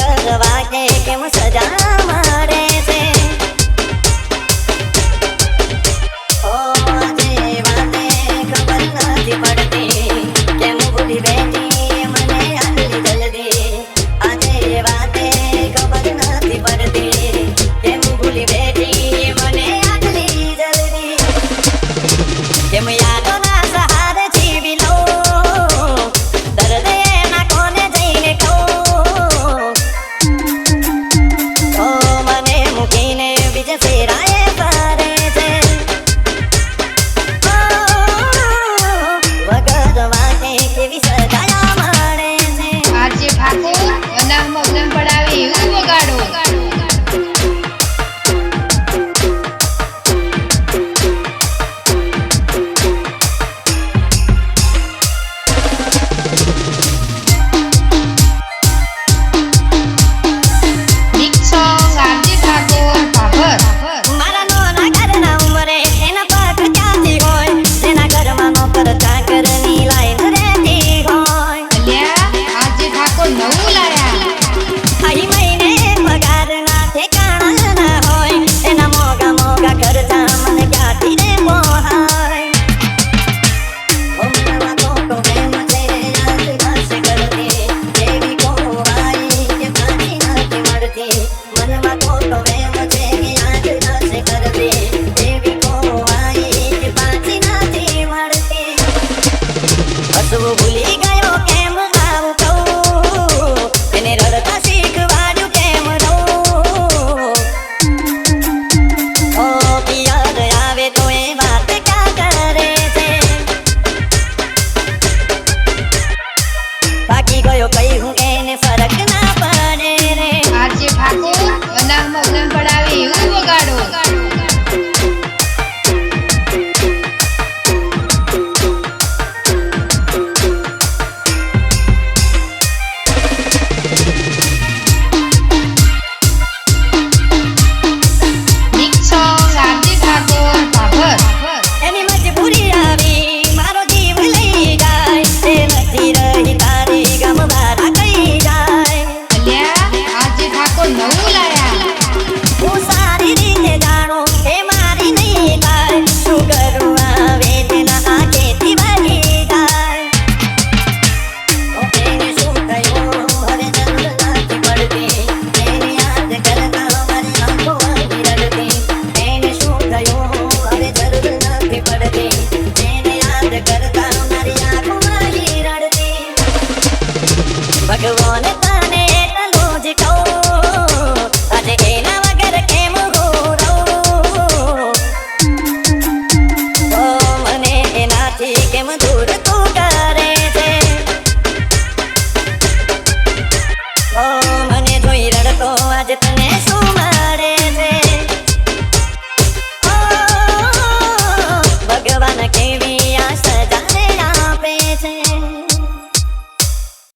કરવા કેમ સજા મારે? હસવું ભૂલી ગયો કેમ આવું કહું? તેને રડતા શીખવાડ્યું કેમ દઉં ઓ પિયર આવે તો એ વાત ક્યાં કરે છે? પાકી ગયો કઈ હું macaroni.